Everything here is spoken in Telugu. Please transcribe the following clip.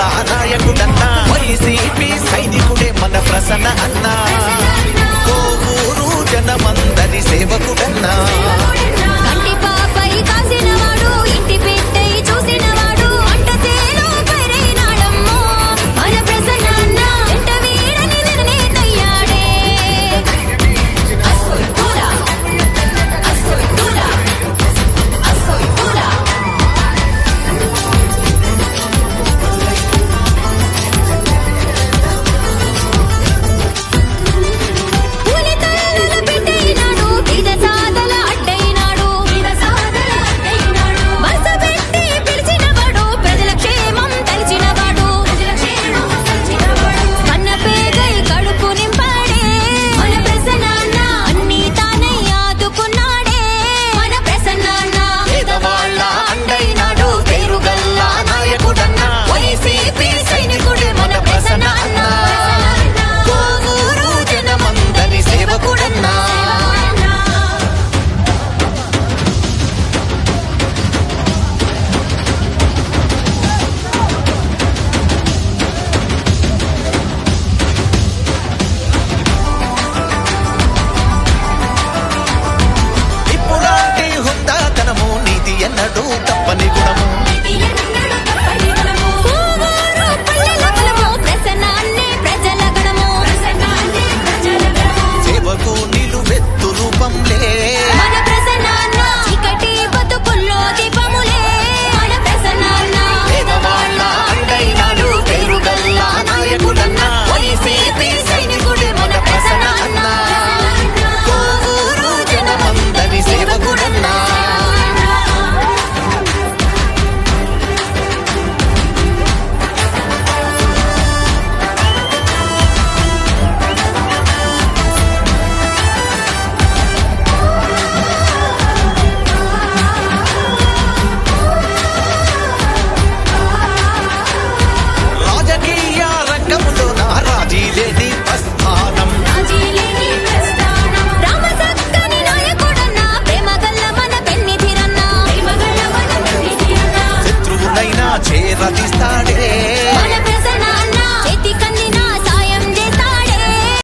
మల్లా నాయకుడన్నా వైసీపీ సైనికుడే మన ప్రసన్న అన్నా. conquistar.